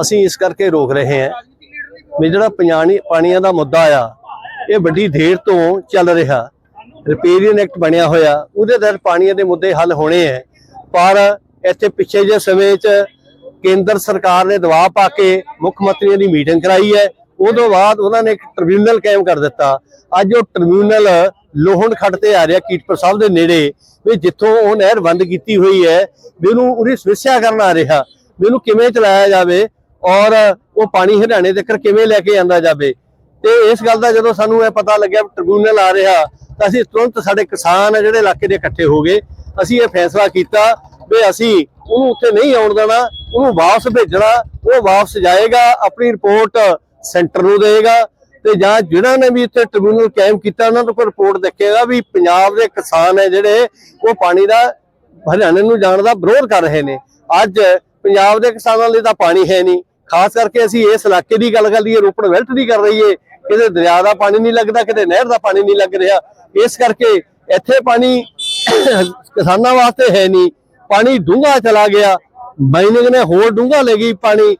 ਅਸੀਂ ਇਸ ਕਰਕੇ ਰੋਕ ਰਹੇ ਹਾਂ ਵੀ ਜਿਹੜਾ ਪਾਣੀ ਪਾਣੀਆਂ ਦਾ ਮੁੱਦਾ ਆ, ਇਹ ਵੱਡੀ ਦੇਰ ਤੋਂ ਚੱਲ ਰਿਹਾ। ਰਿਪੇਰੀਅਨ ਐਕਟ ਬਣਿਆ ਹੋਇਆ, ਉਹਦੇ ਤਹਿਤ ਪਾਣੀਆਂ ਦੇ ਮੁੱਦੇ ਹੱਲ ਹੋਣੇ ਹੈ ਪਰ ਇੱਥੇ ਪਿੱਛੇ ਜੇ ਸਮੇਂ 'ਚ ਕੇਂਦਰ ਸਰਕਾਰ ਨੇ ਦਬਾਅ ਪਾ ਕੇ ਮੁੱਖ ਮੰਤਰੀਆਂ ਦੀ ਮੀਟਿੰਗ ਕਰਾਈ ਹੈ। ਉਦੋਂ ਬਾਅਦ ਉਹਨਾਂ ਨੇ ਇੱਕ ਟ੍ਰਿਬਿਊਨਲ ਕਾਇਮ ਕਰ ਦਿੱਤਾ। ਅੱਜ ਉਹ ਟ੍ਰਿਬਿਊਨਲ ਲੋਹਣ ਖੱਡ ਤੇ ਆ ਰਿਹਾ, ਕੀਟਪੁਰ ਸਾਹਿਬ ਦੇ ਨੇੜੇ, ਵੀ ਜਿੱਥੋਂ ਉਹ ਨਹਿਰ ਬੰਦ ਕੀਤੀ ਹੋਈ ਹੈ, ਵੀ ਉਹਨੂੰ ਉਹਦੀ ਸਮੱਸਿਆ ਕਰਨ ਆ ਰਿਹਾ, ਵੀ ਉਹਨੂੰ ਕਿਵੇਂ ਚਲਾਇਆ ਜਾਵੇ। ਔਰ ਉਹ ਪਾਣੀ ਹਰਿਆਣੇ ਤੱਕ ਕਿਵੇਂ ਲੈ ਕੇ ਆਂਦਾ ਜਾਵੇ। ਤੇ ਇਸ ਗੱਲ ਦਾ ਜਦੋਂ ਸਾਨੂੰ ਇਹ ਪਤਾ ਲੱਗਿਆ ਟ੍ਰਿਬਿਊਨਲ ਆ ਰਿਹਾ, ਤਾਂ ਅਸੀਂ ਤੁਰੰਤ ਸਾਡੇ ਕਿਸਾਨ ਜਿਹੜੇ ਇਲਾਕੇ ਦੇ ਇਕੱਠੇ ਹੋ ਗਏ। ਅਸੀਂ ਇਹ ਫੈਸਲਾ ਕੀਤਾ ਵੀ ਅਸੀਂ ਉਹਨੂੰ ਉੱਥੇ ਨਹੀਂ ਆਉਣ ਦੇਣਾ, ਉਹਨੂੰ ਵਾਪਸ ਭੇਜਣਾ, ਉਹ ਵਾਪਸ ਜਾਏਗਾ, ਆਪਣੀ ਰਿਪੋਰਟ ਸੈਂਟਰ ਨੂੰ ਦੇਗਾ ਤੇ ਜਾਂ ਜਿਹੜਾ ਨੇ ਵੀ ਇੱਥੇ ਟ੍ਰਿਬਿਊਨਲ ਕਾਇਮ ਕੀਤਾ, ਉਹਨਾਂ ਤੋਂ ਕੋਈ ਰਿਪੋਰਟ ਦੇਖੇਗਾ ਵੀ ਪੰਜਾਬ ਦੇ ਕਿਸਾਨ ਹੈ ਜਿਹੜੇ, ਉਹ ਪਾਣੀ ਦਾ ਹਰਿਆਣੇ ਨੂੰ ਜਾਣ ਦਾ ਵਿਰੋਧ ਕਰ ਰਹੇ ਨੇ। ਅੱਜ ਪੰਜਾਬ ਦੇ ਕਿਸਾਨਾਂ ਲਈ ਤਾਂ ਪਾਣੀ ਹੈ ਨਹੀਂ। ਖਾਸ ਕਰਕੇ ਅਸੀਂ ਇਸ ਇਲਾਕੇ ਦੀ ਗੱਲ ਕਰ ਲਈਏ, ਰੋਪੜ ਵੈਲਟ ਦੀ ਕਰ ਰਹੀਏ ਕਿਤੇ ਦਰਿਆ ਦਾ ਪਾਣੀ ਨਹੀਂ ਲੱਗਦਾ, ਕਿਤੇ ਨਹਿਰ ਦਾ ਪਾਣੀ ਨਹੀਂ ਲੱਗ ਰਿਹਾ। ਇਸ ਕਰਕੇ ਇੱਥੇ ਪਾਣੀ ਕਿਸਾਨਾਂ ਵਾਸਤੇ ਹੈ ਨਹੀਂ। ਪਾਣੀ ਡੂੰਘਾ ਚਲਾ ਗਿਆ। ਮਾਈਨਿੰਗ ਨੇ ਹੋਰ ਡੂੰਘਾ ਲੈ ਗਈ ਪਾਣੀ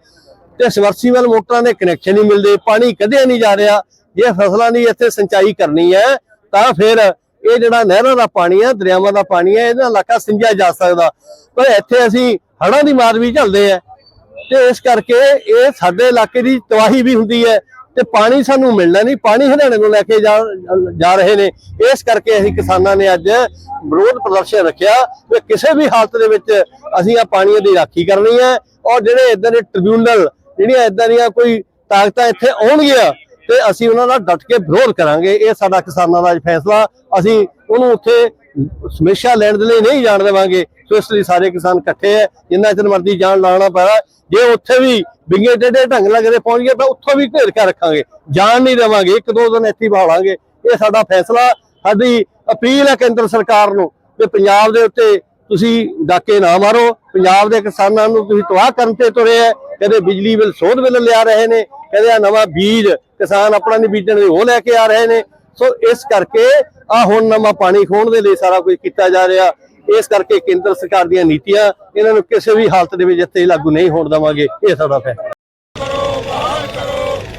ਤੇ ਸਬਮਰਸੀਬਲ ਮੋਟਰਾਂ ਦੇ ਕਨੈਕਸ਼ਨ ਨਹੀਂ ਮਿਲਦੇ। ਪਾਣੀ ਕਦੇ ਨਹੀਂ ਜਾ ਰਿਹਾ। ਜੇ ਫਸਲਾਂ ਦੀ ਇੱਥੇ ਸਿੰਚਾਈ ਕਰਨੀ ਹੈ, ਤਾਂ ਫਿਰ ਇਹ ਜਿਹੜਾ ਨਹਿਰਾਂ ਦਾ ਪਾਣੀ ਆ, ਦਰਿਆਵਾਂ ਦਾ ਪਾਣੀ ਹੈ ਇਹਦਾ ਇਲਾਕਾ ਸਿੰਜਿਆ ਜਾ ਸਕਦਾ। ਪਰ ਇੱਥੇ ਅਸੀਂ ਹੜ੍ਹਾਂ ਦੀ ਮਾਰ ਵੀ ਝੱਲਦੇ ਆ। ਤੇ ਇਸ ਕਰਕੇ ਇਹ ਸਾਡੇ ਇਲਾਕੇ ਦੀ ਤਬਾਹੀ ਵੀ ਹੁੰਦੀ ਹੈ ਤੇ ਪਾਣੀ ਸਾਨੂੰ ਮਿਲਣਾ ਨਹੀਂ, ਪਾਣੀ ਹਰਿਆਣੇ ਨੂੰ ਲੈ ਕੇ ਜਾ ਜਾ ਰਹੇ ਨੇ। ਇਸ ਕਰਕੇ ਅਸੀਂ ਕਿਸਾਨਾਂ ਨੇ ਅੱਜ ਵਿਰੋਧ ਪ੍ਰਦਰਸ਼ਨ ਰੱਖਿਆ ਕਿ ਕਿਸੇ ਵੀ ਹਾਲਤ ਦੇ ਵਿੱਚ ਅਸੀਂ ਆ ਪਾਣੀ ਦੀ ਰਾਖੀ ਕਰਨੀ ਹੈ। ਔਰ ਜਿਹੜੇ ਇਦਾਂ ਦੇ ਟ੍ਰਿਬਿਊਨਲ ਜਿਹੜੀਆਂ ਇਦਾਂ ਦੀਆਂ ਕੋਈ ਤਾਕਤਾਂ ਇੱਥੇ ਆਉਣਗੀਆਂ ਤੇ ਅਸੀਂ ਉਹਨਾਂ ਦਾ ਡਟ ਕੇ ਵਿਰੋਧ ਕਰਾਂਗੇ। ਇਹ ਸਾਡਾ ਕਿਸਾਨਾਂ ਦਾ ਅੱਜ ਫੈਸਲਾ। ਅਸੀਂ ਉਹਨੂੰ ਉੱਥੇ ਸਮੇਸ਼ਾ ਲੈਣ ਦੇ ਲਈ ਨਹੀਂ ਜਾਣ ਦੇਵਾਂਗੇ। ਸੋ ਇਸ ਲਈ ਸਾਰੇ ਕਿਸਾਨ ਇਕੱਠੇ ਹੈ ਜਿੰਨਾ ਚਿਰ ਮਰਜ਼ੀ ਜਾਣ ਲਾਣਾ ਪੈਣਾ। ਜੇ ਉੱਥੇ ਵੀ ਬਿੰਗੇ ਟੇਡੇ ਢੰਗ ਲੱਗਦੇ ਪਹੁੰਚ ਗਏ, ਤਾਂ ਉੱਥੋਂ ਵੀ ਘੇਰ ਕੇ ਰੱਖਾਂਗੇ। ਜਾਣ ਨਹੀਂ ਦੇਵਾਂਗੇ। ਇੱਕ ਦੋ ਦਿਨ ਇੱਥੇ ਬਹਾਲਾਂਗੇ। ਇਹ ਸਾਡਾ ਫੈਸਲਾ। ਸਾਡੀ ਅਪੀਲ ਹੈ ਕੇਂਦਰ ਸਰਕਾਰ ਨੂੰ ਕਿ ਪੰਜਾਬ ਦੇ ਉੱਤੇ ਤੁਸੀਂ ਡਾਕੇ ਨਾ ਮਾਰੋ। ਪੰਜਾਬ ਦੇ ਕਿਸਾਨਾਂ ਨੂੰ ਤੁਸੀਂ ਤਬਾਹ ਕਰਨ ਤੇ ਤੁਰੇ ਹੈ ਕਦੇ ਬਿਜਲੀ ਬਿੱਲ, ਸੋਧ ਬਿੱਲ ਲਿਆ ਰਹੇ ਨੇ। ਕਦੇ ਆ ਨਵਾਂ ਬੀਜ ਕਿਸਾਨ ਆਪਣਾ ਨਹੀਂ ਬੀਜਣ ਦੇ ਉਹ ਲੈ ਕੇ ਆ ਰਹੇ ਨੇ। ਸੋ ਇਸ ਕਰਕੇ ਆ ਹੁਣ ਨਵਾਂ ਪਾਣੀ ਖੋਣ ਦੇ ਲਈ ਸਾਰਾ ਕੁਝ ਕੀਤਾ ਜਾ ਰਿਹਾ। ਇਸ ਕਰਕੇ ਕੇਂਦਰ ਸਰਕਾਰ ਦੀਆਂ ਨੀਤੀਆਂ ਇਹਨਾਂ ਨੂੰ ਕਿਸੇ ਵੀ ਹਾਲਤ ਦੇ ਵਿੱਚ ਇੱਥੇ ਲਾਗੂ ਨਹੀਂ ਹੋਣ ਦੇਵਾਂਗੇ। ਇਹ ਸਾਡਾ ਫੈਸਲਾ।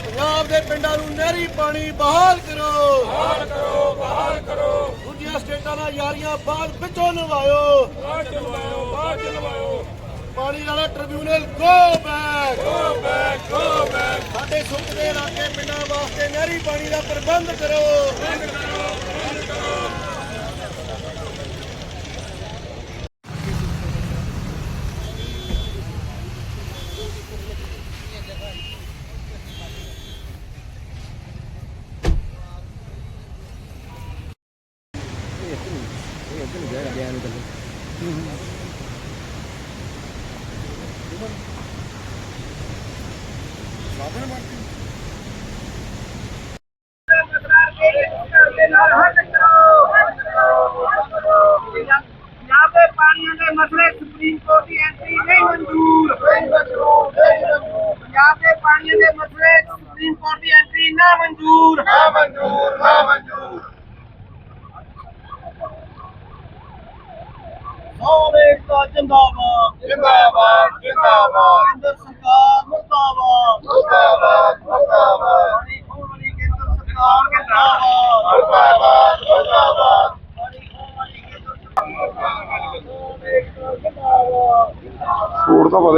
ਪੰਜਾਬ ਦੇ ਪਿੰਡਾਂ ਨੂੰ ਨਹਿਰੀ ਪਾਣੀ ਬਹਾਲ ਕਰੋ। ਬਹਾਲ ਕਰੋ ਬਹਾਲ ਕਰੋ। ਦੂਜੀਆਂ ਸਟੇਟਾਂ ਨਾਲ ਯਾਰੀਆਂ ਬਾਅਦ ਵਿੱਚੋਂ ਨਿਭਾਇਓ ਬਾਅਦ ਨਿਭਾਇਓ ਬਾਅਦ ਨਿਭਾਇਓ ਪਾਣੀ ਵਾਲਾ ਟ੍ਰਿਬਿਊਨਲ ਗੋ ਬੈਕ ਸਾਡੇ ਸੁੱਕ ਦੇ ਇਲਾਕੇ ਪਿੰਡਾਂ ਵਾਸਤੇ ਨਹਿਰੀ ਪਾਣੀ ਦਾ ਪ੍ਰਬੰਧ ਕਰੋ। ਕਰੋ ਪੰਜਾਬ ਦੇ ਪਾਣੀਆਂ ਦੇ ਮਸਲੇ ਸੁਪਰੀਮ ਕੋਰਟ ਦੀ ਐਂਟਰੀ ਨਹੀਂ ਮਨਜ਼ੂਰ ਪੰਜਾਬ ਦੇ ਪਾਣੀਆਂ ਦੇ ਮਸਲੇ ਸੁਪਰੀਮ ਕੋਰਟ ਦੀ ਐਂਟਰੀ ਨਾ ਮਨਜ਼ੂਰ ਨਾ ਮਨਜ਼ੂਰ ਨਾ ਮਨਜ਼ੂਰ ਸੋਵੇਕਤਾ ਜਿੰਦਾਬਾਦ। ਜਿੰਦਾਬਾਦ ਜਿੰਦਾਬਾਦ। ਕੇਂਦਰ ਸਰਕਾਰ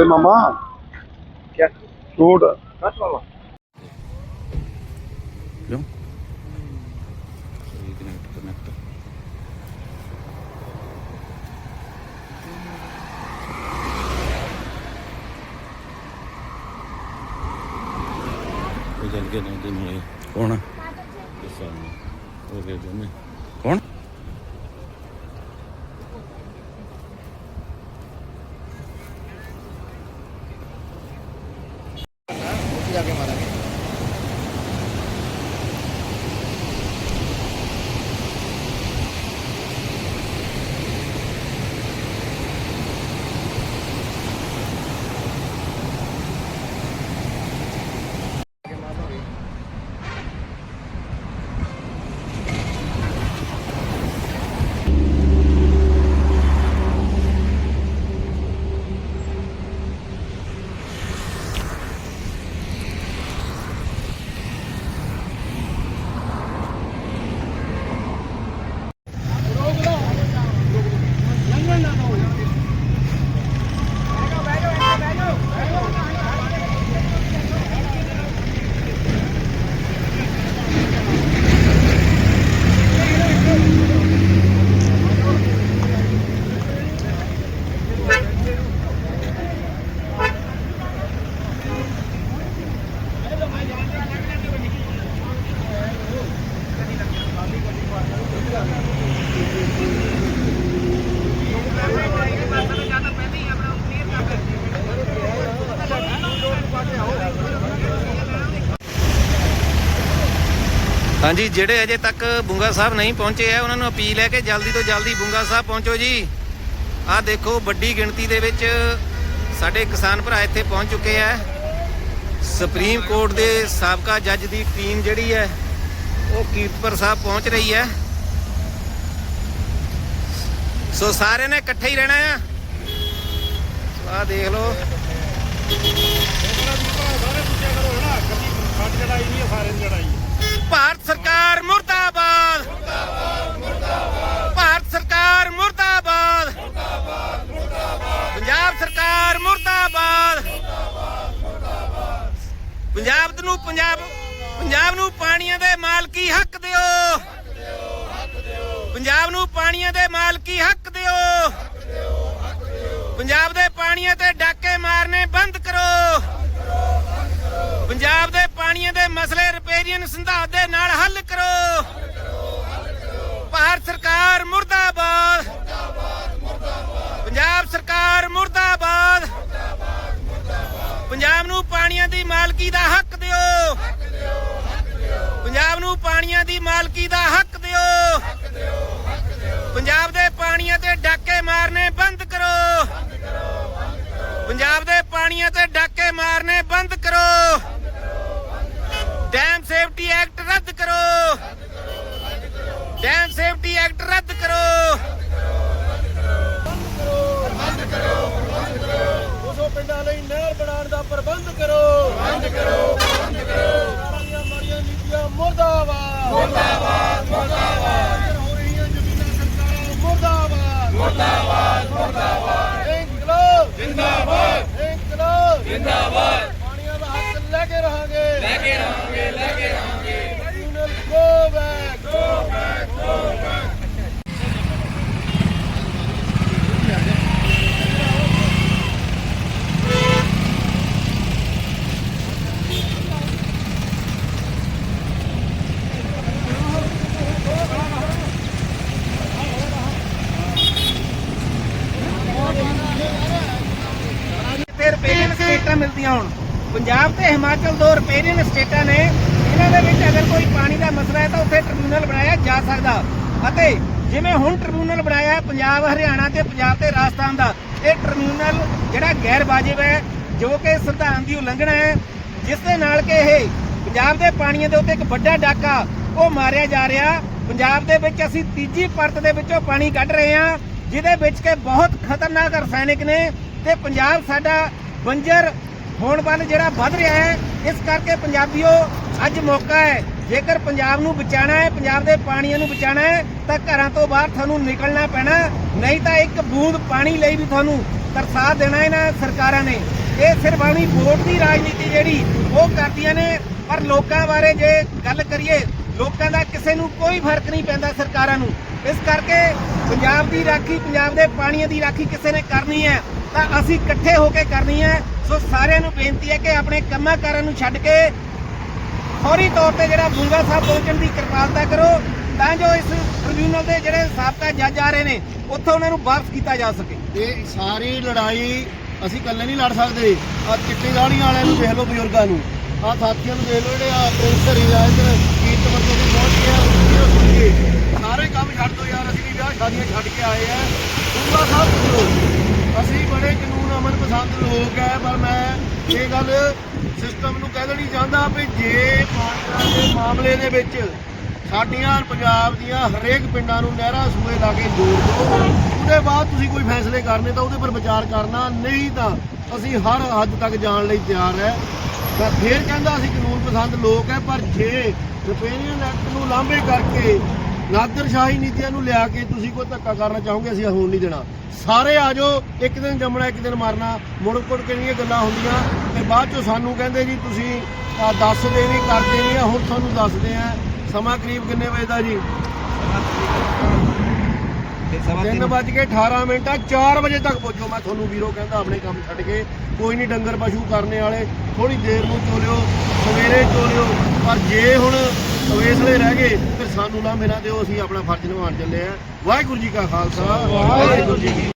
ਛੋੜ ਤਾਂ ਪਵੇ ਮਾਮਾ ਕੀ ਛੋੜ ਚੱਲ ਕੇ ਨਹੀਂ ਤੇ ਨਾਲੇ ਕੌਣ ਹੋ ਗਏ ਦੋਨੇ ਹਾਂਜੀ, ਜਿਹੜੇ ਅਜੇ ਤੱਕ ਬੁੰਗਾ ਸਾਹਿਬ ਨਹੀਂ ਪਹੁੰਚੇ ਆ, ਉਹਨਾਂ ਨੂੰ ਅਪੀਲ ਹੈ ਕਿ ਜਲਦੀ ਤੋਂ ਜਲਦੀ ਬੁੰਗਾ ਸਾਹਿਬ ਪਹੁੰਚੋ ਜੀ। ਆਹ ਦੇਖੋ, ਵੱਡੀ ਗਿਣਤੀ ਦੇ ਵਿੱਚ ਸਾਡੇ ਕਿਸਾਨ ਭਰਾ ਇੱਥੇ ਪਹੁੰਚ ਚੁੱਕੇ ਆ। ਸੁਪਰੀਮ ਕੋਰਟ ਦੇ ਸਾਬਕਾ ਜੱਜ ਦੀ ਟੀਮ ਜਿਹੜੀ ਹੈ, ਉਹ ਕੀਰਤਪੁਰ ਸਾਹਿਬ ਪਹੁੰਚ ਰਹੀ ਹੈ। ਸੋ ਸਾਰਿਆਂ ਨੇ ਇਕੱਠੇ ਹੀ ਰਹਿਣਾ ਆ। ਆਹ ਦੇਖ ਲਓ। ਭਾਰਤ ਸਰਕਾਰ ਮੁਰਦਾਬਾਦ। ਭਾਰਤ ਸਰਕਾਰ ਮੁਰਦਾਬਾਦ। ਪੰਜਾਬ ਸਰਕਾਰ ਮੁਰਦਾਬਾਦ। ਪੰਜਾਬ ਨੂੰ ਪੰਜਾਬ ਪੰਜਾਬ ਨੂੰ ਪਾਣੀਆਂ ਦੇ ਮਾਲਕੀ ਹੱਕ ਦਿਓ। ਪੰਜਾਬ ਨੂੰ ਪਾਣੀਆਂ ਦੇ ਮਾਲਕੀ ਹੱਕ ਦਿਓ। ਪੰਜਾਬ ਦੇ ਪਾਣੀਆਂ ਤੇ ਡਾਕੇ ਮਾਰਨੇ ਬੰਦ ਕਰੋ। ਪਾਣੀਆਂ ਦੇ ਮਸਲੇ ਰਿਪੇਰੀਅਨ ਸੰਧਾਰ ਦੇ ਨਾਲ ਹੱਲ ਕਰੋ। ਭਾਰਤ ਸਰਕਾਰ ਮੁਰਦਾਬਾਦ। ਪੰਜਾਬ ਸਰਕਾਰ ਮੁਰਦਾਬਾਦ। ਪੰਜਾਬ ਨੂੰ ਪਾਣੀਆਂ ਦੀ ਮਾਲਕੀ ਦਾ ਹੱਕ ਦਿਓ। ਪੰਜਾਬ ਨੂੰ ਪਾਣੀਆਂ ਦੀ ਮਾਲਕੀ ਦਾ ਹੱਕ ਦਿਓ। ਪੰਜਾਬ ਦੇ ਪਾਣੀਆਂ ਤੇ ਡਾਕੇ ਮਾਰਨੇ ਬੰਦ ਕਰੋ। ਪੰਜਾਬ ਦੇ ਪਾਣੀਆਂ ਤੇ ਡਾਕੇ ਮਾਰਨੇ ਬੰਦ ਕਰੋ ਡੈਮ ਸੇਫਟੀ ਐਕਟ ਰੱਦ ਕਰੋ ਡੈਮ ਸੇਫਟੀ ਐਕਟ ਰੱਦ ਕਰੋ ਉਸੋ ਪਿੰਡਾਂ ਲਈ ਨਹਿਰ ਬਣਾਉਣ ਦਾ ਪ੍ਰਬੰਧ ਕਰੋ। ਬੰਦ ਕਰੋ। ਬੰਦ ਕਰੋ। ਮਾੜੀਆਂ ਮਾੜੀਆਂ ਨੀਤੀਆਂ ਮੁਰਦਾਬਾਦ। ਮੁਰਦਾਬਾਦ ਮੁਰਦਾਬਾਦ। ਹੋ ਰਹੀਆਂ ਜ਼ਮੀਨਾਂ ਸਰਕਾਰਾਂ ਮੁਰਦਾਬਾਦ ਮੁਰਦਾਬਾਦ। ਮੁਰਦਾਬਾਦ। ਇਨਕਲਾਬ। ਜਿੰਦਾਬਾਦ। ਇਨਕਲਾਬ। ਜਿੰਦਾਬਾਦ ਪਾਣੀਆਂ ਦਾ ਹੱਕ ਲੈ ਕੇ ਰਹਾਂਗੇ ਲੈ ਕੇ ਰਹਾਂਗੇ ਲੈ ਕੇ ਰਹਾਂਗੇ ਯੂਨਲ go back go back go back ਤੇ ਰਿਪੇਰੀਅਨ ਸਟੇਟਾਂ ਮਿਲਦੀਆਂ ਹੁਣ ਪੰਜਾਬ ਤੇ ਹਿਮਾਚਲ ਦੋ ਰਿਪੇਰੀਅਨ ਸਟੇਟਾਂ ਨੇ। ਇਹਨਾਂ ਦੇ ਵਿੱਚ ਅਗਰ ਕੋਈ ਪਾਣੀ ਦਾ ਮਸਲਾ ਹੈ ਤਾਂ ਉੱਥੇ ਟ੍ਰਿਬਿਊਨਲ ਬਣਾਇਆ ਜਾ ਸਕਦਾ। ਅਤੇ ਜਿਵੇਂ ਹੁਣ ਟ੍ਰਿਬਿਊਨਲ ਬਣਾਇਆ ਹੈ, ਪੰਜਾਬ, ਹਰਿਆਣਾ ਤੇ ਪੰਜਾਬ ਤੇ ਰਾਜਸਥਾਨ ਦਾ, ਇਹ ਟ੍ਰਿਬਿਊਨਲ ਜਿਹੜਾ ਗੈਰ ਵਾਜਿਬ ਹੈ, ਜੋ ਕਿ ਸੰਵਿਧਾਨ ਦੀ ਉਲੰਘਣਾ ਹੈ, ਜਿਸ ਦੇ ਨਾਲ ਕਿ ਇਹ ਪੰਜਾਬ ਦੇ ਪਾਣੀਆਂ ਦੇ ਉੱਤੇ ਇੱਕ ਵੱਡਾ ਡਾਕਾ ਉਹ ਮਾਰਿਆ ਜਾ ਰਿਹਾ। ਪੰਜਾਬ ਦੇ ਵਿੱਚ ਅਸੀਂ ਤੀਜੀ ਪਰਤ ਦੇ ਵਿੱਚੋਂ ਪਾਣੀ ਕੱਢ ਰਹੇ ਹਾਂ, ਜਿਹਦੇ ਵਿੱਚ ਕਿ ਬਹੁਤ ਖਤਰਨਾਕ ਰਸਾਇਣਿਕ ਨੇ। ਤੇ ਪੰਜਾਬ ਸਾਡਾ ਬੰਜਰ ਹੋਣ ਵੱਲ ਜਿਹੜਾ ਵੱਧ ਰਿਹਾ ਹੈ, ਇਸ ਕਰਕੇ ਪੰਜਾਬੀਓ ਅੱਜ ਮੌਕਾ ਹੈ, ਜੇਕਰ ਪੰਜਾਬ ਨੂੰ ਬਚਾਉਣਾ ਹੈ, ਪੰਜਾਬ ਦੇ ਪਾਣੀਆਂ ਨੂੰ ਬਚਾਉਣਾ ਹੈ, ਤਾਂ ਘਰਾਂ ਤੋਂ ਬਾਹਰ ਤੁਹਾਨੂੰ ਨਿਕਲਣਾ ਪੈਣਾ ਨਹੀਂ ਤਾਂ ਇੱਕ ਬੂੰਦ ਪਾਣੀ ਲਈ ਵੀ ਤੁਹਾਨੂੰ ਤਰਸਾ ਦੇਣਾ ਇਹਨਾਂ ਸਰਕਾਰਾਂ ਨੇ। ਇਹ ਸਿਰਫ ਆਪਣੀ ਵੋਟ ਦੀ ਰਾਜਨੀਤੀ ਜਿਹੜੀ, ਉਹ ਕਰਦੀਆਂ ਨੇ। ਪਰ ਲੋਕਾਂ ਬਾਰੇ ਜੇ ਗੱਲ ਕਰੀਏ, ਲੋਕਾਂ ਦਾ ਕਿਸੇ ਨੂੰ ਕੋਈ ਫ਼ਰਕ ਨਹੀਂ ਪੈਂਦਾ ਸਰਕਾਰਾਂ ਨੂੰ। ਇਸ ਕਰਕੇ ਪੰਜਾਬ ਦੀ ਰਾਖੀ, ਪੰਜਾਬ ਦੇ ਪਾਣੀਆਂ ਦੀ ਰਾਖੀ ਕਿਸੇ ਨੇ ਕਰਨੀ ਹੈ। ਤਾਂ ਅਸੀਂ ਇਕੱਠੇ ਹੋ ਕੇ ਕਰਨੀ ਹੈ। ਸੋ ਸਾਰਿਆਂ ਨੂੰ ਬੇਨਤੀ ਹੈ ਕਿ ਆਪਣੇ ਕੰਮਾਂ ਕਾਰਾਂ ਨੂੰ ਛੱਡ ਕੇ ਫੌਰੀ ਤੌਰ ਤੇ ਜਿਹੜਾ ਬੁੰਗਾ ਸਾਹਿਬ ਪਹੁੰਚਣ ਦੀ ਕਿਰਪਾਲਤਾ ਕਰੋ। ਤਾਂ ਜੋ ਇਸ ਟ੍ਰਿਬਿਊਨਲ ਦੇ ਜਿਹੜੇ ਸਾਬਕਾ ਜੱਜ ਆ ਰਹੇ ਨੇ, ਉੱਥੋਂ ਉਹਨਾਂ ਨੂੰ ਵਾਪਸ ਕੀਤਾ ਜਾ ਸਕੇ। ਇਹ ਸਾਰੀ ਲੜਾਈ ਅਸੀਂ ਇਕੱਲੇ ਨਹੀਂ ਲੜ ਸਕਦੇ। ਆ ਚਿੱਟੀ ਦਾੜੀਆਂ ਵਾਲਿਆਂ ਨੂੰ ਦੇਖ ਲਓ ਬਜ਼ੁਰਗਾਂ ਨੂੰ। ਆ ਸਾਥੀਆਂ ਨੂੰ ਦੇਖ ਲਓ ਜਿਹੜੇ ਆ ਪ੍ਰੋਫੈਸਰ ਹੀ ਆ ਇੱਧਰ ਕੀਰਤਵਰ ਪਹੁੰਚ ਗਏ ਵੀਡੀਓ ਸੁਣ ਕੇ ਸਾਰੇ ਕੰਮ ਛੱਡ ਦੋ ਯਾਰ, ਅਸੀਂ ਵੀ ਵਿਆਹ ਸ਼ਾਦੀਆਂ ਛੱਡ ਕੇ ਆਏ ਆ। ਪੂਰਾ ਸਭ ਸੁਣੋ ਅਸੀਂ ਬੜੇ ਕਾਨੂੰਨ ਅਮਨ ਪਸੰਦ ਲੋਕ ਹੈ ਪਰ ਮੈਂ ਇਹ ਗੱਲ ਸਿਸਟਮ ਨੂੰ ਕਹਿ ਦੇਣੀ ਚਾਹੁੰਦਾ ਵੀ ਜੇ ਪਾਕਿਸਤਾਨ ਦੇ ਮਾਮਲੇ ਦੇ ਵਿੱਚ ਸਾਡੀਆਂ ਪੰਜਾਬ ਦੀਆਂ ਹਰੇਕ ਪਿੰਡਾਂ ਨੂੰ ਨਹਿਰਾਂ ਸੂਏ ਲਾ ਕੇ ਜੋੜ ਦਿਓ ਉਹਦੇ ਬਾਅਦ ਤੁਸੀਂ ਕੋਈ ਫੈਸਲੇ ਕਰਨੇ ਤਾਂ ਉਹਦੇ ਪਰ ਵਿਚਾਰ ਕਰਨਾ, ਨਹੀਂ ਤਾਂ ਅਸੀਂ ਹਰ ਹੱਦ ਤੱਕ ਜਾਣ ਲਈ ਤਿਆਰ ਹੈ ਤਾਂ ਫੇਰ ਕਹਿੰਦਾ ਅਸੀਂ ਕਾਨੂੰਨ ਪਸੰਦ ਲੋਕ ਹੈ ਪਰ ਜੇ ਰਿਪੇਰੀਅਨ ਐਕਟ ਨੂੰ ਲਾਂਭੇ ਕਰਕੇ ਨਾਦਰਸ਼ਾਹੀ ਨੀਤੀਆਂ ਨੂੰ ਲਿਆ ਕੇ ਤੁਸੀਂ ਕੋਈ ਧੱਕਾ ਕਰਨਾ ਚਾਹੋਗੇ, ਅਸੀਂ ਹੋਣ ਨਹੀਂ ਦੇਣਾ। ਸਾਰੇ ਆ ਜਾਓ, ਇੱਕ ਦਿਨ ਜੰਮਣਾ, ਇੱਕ ਦਿਨ ਮਰਨਾ, ਮੁੜ ਮੁੜ ਕੇ ਗੱਲਾਂ ਹੁੰਦੀਆਂ, ਤੇ ਬਾਅਦ ਚੋਂ ਸਾਨੂੰ ਕਹਿੰਦੇ ਜੀ, ਤੁਸੀਂ ਆਹ ਦੱਸਦੇ ਨਹੀਂ ਕਰਦੇ ਨਹੀਂ ਆ, ਹੁਣ ਤੁਹਾਨੂੰ ਦੱਸਦੇ ਆ। ਸਮਾਂ ਕਰੀਬ ਕਿੰਨੇ ਵਜੇ ਦਾ ਜੀ? 3 ਵੱਜ ਕੇ 18 ਮਿੰਟ ਆ 4 ਵਜੇ ਤੱਕ ਪਹੁੰਚੋ ਮੈਂ ਤੁਹਾਨੂੰ ਵੀਰੋ ਕਹਿੰਦਾ, ਆਪਣੇ ਕੰਮ ਛੱਡ ਕੇ। ਕੋਈ ਨਹੀਂ, ਡੰਗਰ ਪਸ਼ੂ ਕਰਨੇ ਵਾਲੇ ਥੋੜੀ ਦੇਰ ਨੂੰ ਚੋਲਿਓ, ਸਵੇਰੇ ਚੋਲਿਓ। ਪਰ ਜੇ ਹੁਣ ਸਵੇਸਲੇ ਰਹਿ ਗਏ, ਫਿਰ ਸਾਨੂੰ ਨਾ ਮੇਰਾ ਦਿਓ, ਅਸੀਂ ਆਪਣਾ ਫਰਜ਼ ਨਿਭਾਉਣ ਚੱਲੇ ਆ। ਵਾਹਿਗੁਰੂ ਜੀ ਕਾ ਖਾਲਸਾ, ਵਾਹਿਗੁਰੂ ਜੀ ਕੀ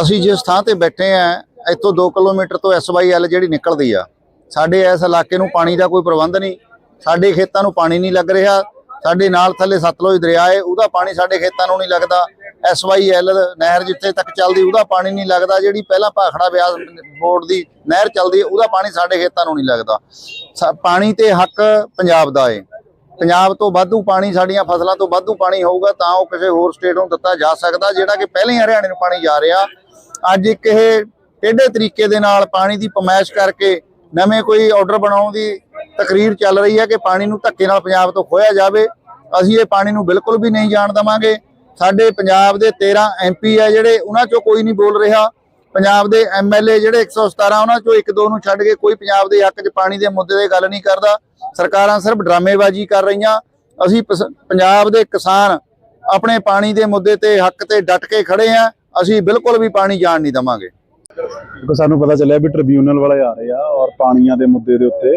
ਅਸੀਂ ਜਿਸ ਥਾਂ ਤੇ ਬੈਠੇ ਆ, ਇੱਥੋਂ 2 ਕਿਲੋਮੀਟਰ ਤੋਂ ਐਸਵਾਈਐਲ ਜਿਹੜੀ ਨਿਕਲਦੀ ਆ, ਸਾਡੇ ਇਸ ਇਲਾਕੇ ਨੂੰ ਪਾਣੀ ਦਾ ਕੋਈ ਪ੍ਰਬੰਧ ਨਹੀਂ, ਸਾਡੇ ਖੇਤਾਂ ਨੂੰ ਪਾਣੀ ਨਹੀਂ ਲੱਗ ਰਿਹਾ, ਸਾਡੇ ਨਾਲ ਥੱਲੇ ਸਤਲੁਜ ਦਰਿਆ ਹੈ ਉਹਦਾ ਪਾਣੀ ਸਾਡੇ ਖੇਤਾਂ ਨੂੰ ਨਹੀਂ ਲੱਗਦਾ ਐਸਵਾਈਐਲ ਨਹਿਰ ਜਿੱਥੇ ਤੱਕ ਚੱਲਦੀ, ਉਹਦਾ ਪਾਣੀ ਨਹੀਂ ਲੱਗਦਾ। ਜਿਹੜੀ ਪਹਿਲਾਂ ਭਾਖੜਾ ਬਿਆਸ ਬੋਰਡ ਦੀ ਨਹਿਰ ਚੱਲਦੀ ਹੈ ਉਹਦਾ ਪਾਣੀ ਸਾਡੇ ਖੇਤਾਂ ਨੂੰ ਨਹੀਂ ਲੱਗਦਾ। ਪਾਣੀ ਤੇ ਹੱਕ ਪੰਜਾਬ ਦਾ ਹੈ ਪੰਜਾਬ ਤੋਂ ਵਾਧੂ ਪਾਣੀ, ਸਾਡੀਆਂ ਫਸਲਾਂ ਤੋਂ ਵਾਧੂ ਪਾਣੀ ਹੋਊਗਾ, ਤਾਂ ਉਹ ਕਿਸੇ ਹੋਰ ਸਟੇਟ ਨੂੰ ਦਿੱਤਾ ਜਾ ਸਕਦਾ, ਜਿਹੜਾ ਕਿ ਪਹਿਲਾਂ ਹੀ ਹਰਿਆਣੇ ਨੂੰ ਪਾਣੀ ਜਾ ਰਿਹਾ। ਅੱਜ ਇੱਕ ਇਹ ਟੇਢੇ ਤਰੀਕੇ ਦੇ ਨਾਲ ਪਾਣੀ ਦੀ ਪਮਾਇਸ਼ ਕਰਕੇ ਨਵੇਂ ਕੋਈ ਆਰਡਰ ਬਣਾਉਣ ਦੀ ਤਕਰੀਰ ਚੱਲ ਰਹੀ ਹੈ ਕਿ ਪਾਣੀ ਨੂੰ ਧੱਕੇ ਨਾਲ ਪੰਜਾਬ ਤੋਂ ਖੋਇਆ ਜਾਵੇ। ਅਸੀਂ ਇਹ ਪਾਣੀ ਨੂੰ ਬਿਲਕੁਲ ਵੀ ਨਹੀਂ ਜਾਣ ਦੇਵਾਂਗੇ। ਸਾਡੇ ਪੰਜਾਬ ਦੇ 13 ਐਮਪੀ ਆ ਜਿਹੜੇ, ਉਹਨਾਂ ਚੋਂ ਕੋਈ ਨਹੀਂ ਬੋਲ ਰਿਹਾ। ਪੰਜਾਬ ਦੇ ਐਮਐਲਏ ਜਿਹੜੇ 117 ਉਹਨਾਂ ਚੋਂ ਇੱਕ ਦੋ ਨੂੰ ਛੱਡ ਕੇ ਕੋਈ ਪੰਜਾਬ ਦੇ ਹੱਕ 'ਚ ਪਾਣੀ ਦੇ ਮੁੱਦੇ ਤੇ ਗੱਲ ਨਹੀਂ ਕਰਦਾ। ਸਰਕਾਰਾਂ ਸਿਰਫ ਡਰਾਮੇਬਾਜ਼ੀ ਕਰ ਰਹੀਆਂ। ਅਸੀਂ ਪੰਜਾਬ ਦੇ ਕਿਸਾਨ ਆਪਣੇ ਪਾਣੀ ਦੇ ਮੁੱਦੇ ਤੇ ਹੱਕ ਤੇ ਡਟ ਕੇ ਖੜੇ ਆ। ਅਸੀਂ ਬਿਲਕੁਲ ਵੀ ਪਾਣੀ ਜਾਣ ਨਹੀਂ ਦੇਵਾਂਗੇ। ਕਿਉਂਕਿ ਸਾਨੂੰ ਪਤਾ ਚੱਲਿਆ ਵੀ ਟ੍ਰਿਬਿਊਨਲ ਵਾਲੇ ਆ ਰਹੇ ਆ ਔਰ ਪਾਣੀਆਂ ਦੇ ਮੁੱਦੇ ਦੇ ਉੱਤੇ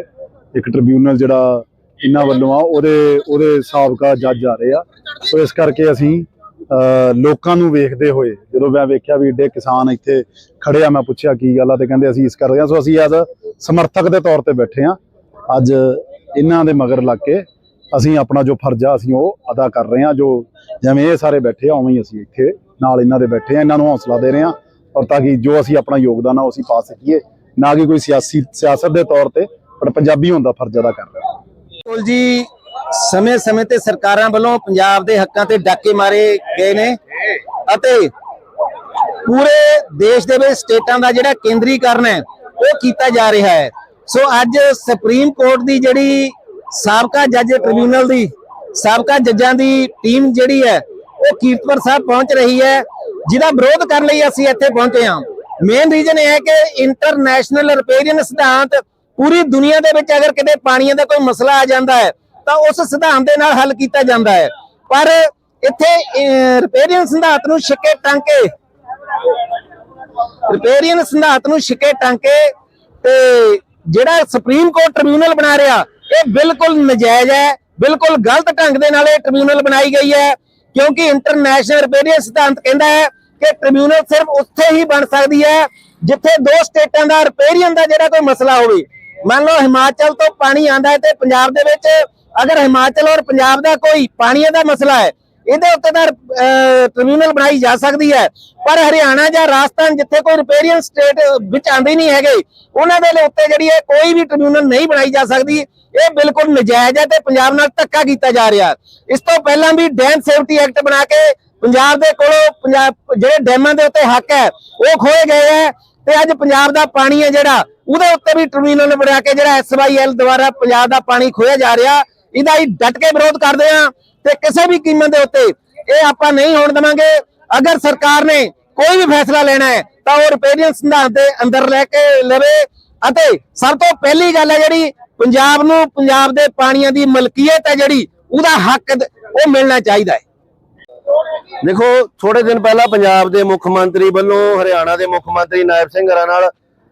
ਇੱਕ ਟ੍ਰਿਬਿਊਨਲ ਜਿਹੜਾ ਇਹਨਾਂ ਵੱਲੋਂ ਆ, ਉਹਦੇ ਉਹਦੇ ਸਾਬਕਾ ਜੱਜ ਆ ਰਹੇ ਆ। ਸੋ ਇਸ ਕਰਕੇ ਅਸੀਂ ਲੋਕਾਂ ਨੂੰ ਵੇਖਦੇ ਹੋਏ, ਜਦੋਂ ਮੈਂ ਵੇਖਿਆ ਵੀ ਏਡੇ ਕਿਸਾਨ ਇੱਥੇ ਖੜੇ ਆ, ਮੈਂ ਪੁੱਛਿਆ ਕੀ ਗੱਲ ਆ, ਤੇ ਕਹਿੰਦੇ ਅਸੀਂ ਇਸ ਕਰ ਰਹੇ ਆ ਸੋ ਅਸੀਂ ਐਜ਼ ਸਮਰਥਕ ਦੇ ਤੌਰ ਤੇ ਬੈਠੇ ਆ ਅੱਜ ਇਹਨਾਂ ਦੇ ਮਗਰ ਲੱਗ ਕੇ ਅਸੀਂ ਆਪਣਾ ਜੋ ਫਰਜ਼ ਆ, ਅਸੀਂ ਉਹ ਅਦਾ ਕਰ ਰਹੇ ਆ ਜੋ ਜਿਵੇਂ ਇਹ ਸਾਰੇ ਬੈਠੇ ਆ, ਉਵੇਂ ਹੀ ਅਸੀਂ ਇੱਥੇ ਨਾਲ ਇਹਨਾਂ ਦੇ ਬੈਠੇ ਆ ਇਹਨਾਂ ਨੂੰ ਹੌਸਲਾ ਦੇ ਰਹੇ ਆ ਔਰ ਤਾਂ ਕਿ ਜੋ ਅਸੀਂ ਆਪਣਾ ਯੋਗਦਾਨ ਆ, ਉਹ ਅਸੀਂ ਪਾ ਸਕੀਏ। ਨਾ ਕਿ ਕੋਈ ਸਿਆਸੀ, ਸਿਆਸਤ ਦੇ ਤੌਰ ਤੇ, ਪਰ ਪੰਜਾਬੀ ਹੋਣ ਦਾ ਫਰਜ਼ ਅਦਾ ਕਰ ਰਹੇ ਹਾਂ। ਬਿਲਕੁਲ ਜੀ ਸਮੇਂ-ਸਮੇਂ ਤੇ ਸਰਕਾਰਾਂ ਵੱਲੋਂ ਪੰਜਾਬ ਦੇ ਹੱਕਾਂ ਤੇ ਡਾਕੇ ਮਾਰੇ ਗਏ ਨੇ ਅਤੇ ਪੂਰੇ ਦੇਸ਼ ਦੇ ਵਿੱਚ ਸਟੇਟਾਂ ਦਾ ਜਿਹੜਾ ਕੇਂਦਰੀਕਰਨ ਹੈ, ਉਹ ਕੀਤਾ ਜਾ ਰਿਹਾ ਹੈ। ਸੋ ਅੱਜ ਸੁਪਰੀਮ ਕੋਰਟ ਦੀ ਜਿਹੜੀ ਸਾਬਕਾ ਜੱਜ ਟ੍ਰਿਬਿਊਨਲ ਦੀ, ਸਾਬਕਾ ਜੱਜਾਂ ਦੀ ਟੀਮ ਜਿਹੜੀ ਹੈ, ਉਹ ਕੀਰਤਪੁਰ ਸਾਹਿਬ ਪਹੁੰਚ ਰਹੀ ਹੈ। ਜਿਹਦਾ ਵਿਰੋਧ ਕਰਨ ਲਈ ਅਸੀਂ ਇੱਥੇ ਪਹੁੰਚੇ ਹਾਂ। ਮੇਨ ਰੀਜ਼ਨ ਇਹ ਹੈ ਕਿ ਇੰਟਰਨੈਸ਼ਨਲ ਰਿਪੇਰੀਅਨ ਸਿਧਾਂਤ ਪੂਰੀ ਦੁਨੀਆ ਦੇ ਵਿੱਚ ਅਗਰ ਕਿਤੇ ਪਾਣੀਆਂ ਦਾ ਕੋਈ ਮਸਲਾ ਆ ਜਾਂਦਾ ਹੈ ਤਾਂ ਉਸ ਸਿਧਾਂਤ ਦੇ ਨਾਲ ਹੱਲ ਕੀਤਾ ਜਾਂਦਾ ਹੈ। ਪਰ ਇੱਥੇ ਰਿਪੇਰੀਅਨ ਸਿਧਾਂਤ ਨੂੰ ਛਿੱਕੇ ਟਾਂਕੇ। ਰਿਪੇਰੀਅਨ ਸਿਧਾਂਤ ਨੂੰ ਛਿੱਕੇ ਟਾਂਕੇ ਤੇ ਜਿਹੜਾ ਸੁਪਰੀਮ ਕੋਰਟ ਟ੍ਰਿਬਿਊਨਲ ਬਣਾ ਰਿਹਾ, ਇਹ ਬਿਲਕੁਲ ਨਜਾਇਜ਼ ਹੈ। ਬਿਲਕੁਲ ਗਲਤ ਢੰਗ ਦੇ ਨਾਲ ਇਹ ਟ੍ਰਿਬਿਊਨਲ ਬਣਾਈ ਗਈ ਹੈ। ਕਿਉਂਕਿ ਇੰਟਰਨੈਸ਼ਨਲ ਰਿਪੇਰੀਅਨ ਸਿਧਾਂਤ ਕਹਿੰਦਾ ਹੈ ਕਿ ਟ੍ਰਿਬਿਊਨਲ ਸਿਰਫ ਉੱਥੇ ਹੀ ਬਣ ਸਕਦੀ ਹੈ, ਜਿੱਥੇ ਦੋ ਸਟੇਟਾਂ ਦਾ ਰਿਪੇਰੀਅਨ ਦਾ ਜਿਹੜਾ ਕੋਈ ਮਸਲਾ ਹੋਵੇ। ਮੰਨ ਲਓ ਹਿਮਾਚਲ ਤੋਂ ਪਾਣੀ ਆਂਦਾ ਹੈ ਤੇ ਪੰਜਾਬ ਦੇ ਵਿੱਚ ਅਗਰ ਹਿਮਾਚਲ ਔਰ ਪੰਜਾਬ ਦਾ ਕੋਈ ਪਾਣੀਆਂ ਦਾ ਮਸਲਾ ਹੈ, ਇਹਦੇ ਉੱਤੇ ਤਾਂ ਟ੍ਰਿਬਿਊਨਲ ਬਣਾਈ ਜਾ ਸਕਦੀ ਹੈ। ਪਰ ਹਰਿਆਣਾ ਜਾਂ ਰਾਜਸਥਾਨ ਜਿੱਥੇ ਕੋਈ ਰਿਪੇਰੀਅਨ ਸਟੇਟ ਵਿੱਚ ਆਂਦੇ ਨਹੀਂ ਹੈਗੇ, ਉਹਨਾਂ ਦੇ ਉੱਤੇ ਜਿਹੜੀ ਹੈ ਕੋਈ ਵੀ ਟ੍ਰਿਬਿਊਨਲ ਨਹੀਂ ਬਣਾਈ ਜਾ ਸਕਦੀ। ਇਹ ਬਿਲਕੁਲ ਨਜਾਇਜ਼ ਹੈ ਤੇ ਪੰਜਾਬ ਨਾਲ ਧੱਕਾ ਕੀਤਾ ਜਾ ਰਿਹਾ। ਇਸ ਤੋਂ ਪਹਿਲਾਂ ਵੀ ਡੈਮ ਸੇਫਟੀ ਐਕਟ ਬਣਾ ਕੇ ਪੰਜਾਬ ਦੇ ਕੋਲੋਂ ਪੰਜਾਬ, ਜਿਹੜੇ ਡੈਮਾਂ ਦੇ ਉੱਤੇ ਹੱਕ ਹੈ, ਉਹ ਖੋਏ ਗਏ ਹੈ। ਤੇ ਅੱਜ ਪੰਜਾਬ ਦਾ ਪਾਣੀ ਹੈ ਜਿਹੜਾ, ਉਹਦੇ ਉੱਤੇ ਵੀ ਟ੍ਰਿਬਿਊਨਲ ਬਣਾ ਕੇ ਜਿਹੜਾ ਐਸਵਾਈਐਲ ਦੁਆਰਾ ਪੰਜਾਬ ਦਾ ਪਾਣੀ ਖੋਇਆ ਜਾ ਰਿਹਾ। ਇਹਦਾ ਹੀ ਡਟ ਕੇ ਵਿਰੋਧ ਕਰਦੇ ਆ ਤੇ ਕਿਸੇ ਵੀ ਕੀਮਤ ਦੇ ਉੱਤੇ ਇਹ ਆਪਾਂ ਨਹੀਂ ਹੋਣ ਦੇਵਾਂਗੇ। ਅਗਰ ਸਰਕਾਰ ਨੇ ਕੋਈ ਵੀ ਫੈਸਲਾ ਲੈਣਾ ਹੈ, ਤਾਂ ਉਹ ਰਿਪੇਰੀਅਨ ਸਿਧਾਂਤ ਦੇ ਅੰਦਰ ਲੈ ਕੇ ਲਵੇ। ਅਤੇ ਸਭ ਤੋਂ ਪਹਿਲੀ ਗੱਲ ਹੈ ਜਿਹੜੀ, ਪੰਜਾਬ ਨੂੰ ਪੰਜਾਬ ਦੇ ਪਾਣੀਆਂ ਦੀ ਮਲਕੀਅਤ ਹੈ ਜਿਹੜੀ, ਉਹਦਾ ਹੱਕ ਉਹ ਮਿਲਣਾ ਚਾਹੀਦਾ ਹੈ। ਦੇਖੋ ਥੋੜੇ ਦਿਨ ਪਹਿਲਾਂ ਪੰਜਾਬ ਦੇ ਮੁੱਖ ਮੰਤਰੀ ਵੱਲੋਂ ਹਰਿਆਣਾ ਦੇ ਮੁੱਖ ਮੰਤਰੀ ਨਾਇਬ ਸਿੰਘ ਹਰਾਂ ਨਾਲ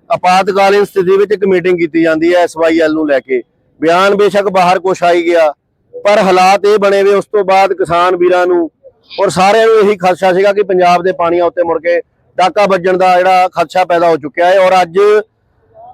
ਆਪਾਤਕਾਲੀਨ ਸਥਿਤੀ ਵਿੱਚ ਇੱਕ ਮੀਟਿੰਗ ਕੀਤੀ ਜਾਂਦੀ ਹੈ ਐਸਵਾਈਐਲ ਨੂੰ ਲੈ ਕੇ। ਬਿਆਨ ਬੇਸ਼ੱਕ ਬਾਹਰ ਕੁਛ ਆਈ ਗਿਆ, ਪਰ ਹਾਲਾਤ ਇਹ ਬਣੇ ਵੇ ਉਸ ਤੋਂ ਬਾਅਦ ਕਿਸਾਨ ਵੀਰਾਂ ਨੂੰ ਔਰ ਸਾਰਿਆਂ ਨੂੰ ਇਹੀ ਖਦਸ਼ਾ ਸੀਗਾ ਕਿ ਪੰਜਾਬ ਦੇ ਪਾਣੀਆਂ ਉੱਤੇ ਮੁੜ ਕੇ ਡਾਕਾ ਵੱਜਣ ਦਾ ਜਿਹੜਾ ਖਦਸ਼ਾ ਪੈਦਾ ਹੋ ਚੁੱਕਿਆ ਹੈ ਔਰ ਅੱਜ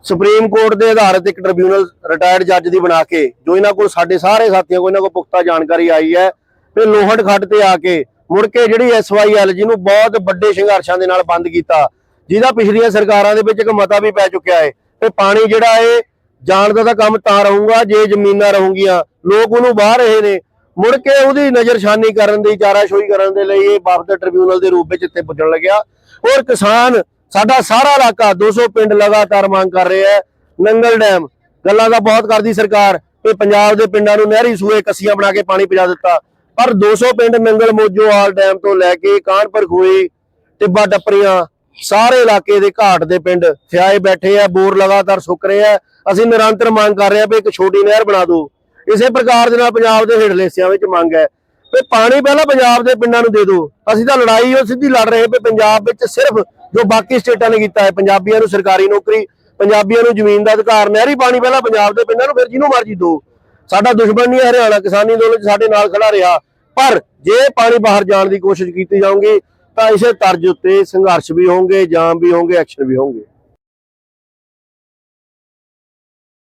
ਸੁਪਰੀਮ ਕੋਰਟ ਦੇ ਆਧਾਰਿਤ ਇੱਕ ਟ੍ਰਿਬਿਊਨਲ ਰਿਟਾਇਰਡ ਜੱਜ ਦੀ ਬਣਾ ਕੇ ਜੋ ਇਹਨਾਂ ਕੋਲ ਸਾਡੇ ਸਾਰੇ ਸਾਥੀਆਂ ਕੋਲ ਇਹਨਾਂ ਕੋਲ ਪੁਖਤਾ ਜਾਣਕਾਰੀ ਆਈ ਹੈ, ਤੇ ਲੋਹੜ ਖੱਡ ਤੇ ਆ ਕੇ ਮੁੜ ਕੇ ਜਿਹੜੀ ਐਸਵਾਈਐਲ ਜਿਹਨੂੰ ਬਹੁਤ ਵੱਡੇ ਸੰਘਰਸ਼ਾਂ ਦੇ ਨਾਲ ਬੰਦ ਕੀਤਾ, ਜਿਹਦਾ ਪਿਛਲੀਆਂ ਸਰਕਾਰਾਂ ਦੇ ਵਿੱਚ ਇੱਕ ਮਤਾ ਵੀ ਪੈ ਚੁੱਕਿਆ ਹੈ, ਤੇ ਪਾਣੀ ਜਿਹੜਾ ਇਹ ਜਾਣ ਦਾ ਤਾਂ ਕੰਮ ਤਾਂ ਰਹੂਗਾ, ਜੇ ਜ਼ਮੀਨਾਂ ਰਹੂਗੀਆਂ। ਲੋਕ ਉਹਨੂੰ ਬਾਹਰ ਰਹੇ ਨੇ। ਮੁੜ ਕੇ ਉਹਦੀ ਨਜ਼ਰਸ਼ਾਨੀ ਕਰਨ ਦੀ ਚਾਰਾਸ਼ੋਈ ਕਰਨ ਦੇ ਲਈ ਇਹ ਬਾਬਤ ਟ੍ਰਿਬਿਊਨਲ ਦੇ ਰੂਪ ਵਿੱਚ ਇੱਥੇ ਪੁੱਜਣ ਲੱਗਿਆ। ਔਰ ਕਿਸਾਨ, ਸਾਡਾ ਸਾਰਾ ਇਲਾਕਾ 200 ਪਿੰਡ ਲਗਾਤਾਰ ਮੰਗ ਕਰ ਰਿਹਾ ਹੈ। ਨੰਗਲ ਡੈਮ, ਗੱਲਾਂ ਦਾ ਬਹੁਤ ਕਰਦੀ ਸਰਕਾਰ। ਕਿ ਪੰਜਾਬ ਦੇ ਪਿੰਡਾਂ ਨੂੰ ਨਹਿਰੀ ਸੂਏ ਕੱਸੀਆਂ ਬਣਾ ਕੇ ਪਾਣੀ ਪਿਲਾ ਦਿੱਤਾ। ਪਰ 200 ਪਿੰਡ ਨੰਗਲ ਮੋਜੋਵਾਲ ਡੈਮ ਤੋਂ ਲੈ ਕੇ ਕਾਨਪੁਰ ਖੋਈ ਟਿੱਬਾ ਟੱਪਰੀਆਂ ਸਾਰੇ ਇਲਾਕੇ ਦੇ ਘਾਟ ਦੇ ਪਿੰਡ ਥਿਆਏ ਬੈਠੇ ਆ, ਬੋਰ ਲਗਾਤਾਰ ਸੁੱਕ ਰਹੇ ਆ। ਅਸੀਂ ਨਿਰੰਤਰ ਮੰਗ ਕਰ ਰਹੇ ਆ ਵੀ ਇੱਕ ਛੋਟੀ ਨਹਿਰ ਬਣਾ ਦਿਓ। ਇਸੇ ਪ੍ਰਕਾਰ ਦੇ ਨਾਲ ਪੰਜਾਬ ਦੇ ਹੇਠਲੇ ਹਿੱਸਿਆਂ ਵਿੱਚ ਮੰਗ ਹੈ ਵੀ ਪਾਣੀ ਪਹਿਲਾਂ ਪੰਜਾਬ ਦੇ ਪਿੰਡਾਂ ਨੂੰ ਦੇ ਦਿਓ। ਅਸੀਂ ਤਾਂ ਲੜਾਈ ਉਹ ਸਿੱਧੀ ਲੜ ਰਹੇ ਵੀ ਪੰਜਾਬ ਵਿੱਚ ਸਿਰਫ ਜੋ ਬਾਕੀ ਸਟੇਟਾਂ ਨੇ ਕੀਤਾ ਹੈ, ਪੰਜਾਬੀਆਂ ਨੂੰ ਸਰਕਾਰੀ ਨੌਕਰੀ, ਪੰਜਾਬੀਆਂ ਨੂੰ ਜ਼ਮੀਨ ਦਾ ਅਧਿਕਾਰ, ਨਹਿਰੀ ਪਾਣੀ ਪਹਿਲਾਂ ਪੰਜਾਬ ਦੇ ਪਿੰਡਾਂ ਨੂੰ ਫਿਰ ਜਿਹਨੂੰ ਮਰਜ਼ੀ ਦਿਓ। ਸਾਡਾ ਦੁਸ਼ਮਣ ਨਹੀਂ ਹੈ, ਹਰਿਆਣਾ ਕਿਸਾਨੀ ਅੰਦੋਲਨ 'ਚ ਸਾਡੇ ਨਾਲ ਖੜਾ ਰਿਹਾ। ਪਰ ਜੇ ਪਾਣੀ ਬਾਹਰ ਜਾਣ ਦੀ ਕੋਸ਼ਿਸ਼ ਕੀਤੀ ਜਾਊਗੀ ਤਾਂ ਇਸੇ ਤਰਜ਼ ਉੱਤੇ ਸੰਘਰਸ਼ ਵੀ ਹੋਣਗੇ ਜਾਮ ਵੀ ਹੋਣਗੇ ਐਕਸ਼ਨ ਵੀ ਹੋਣਗੇ।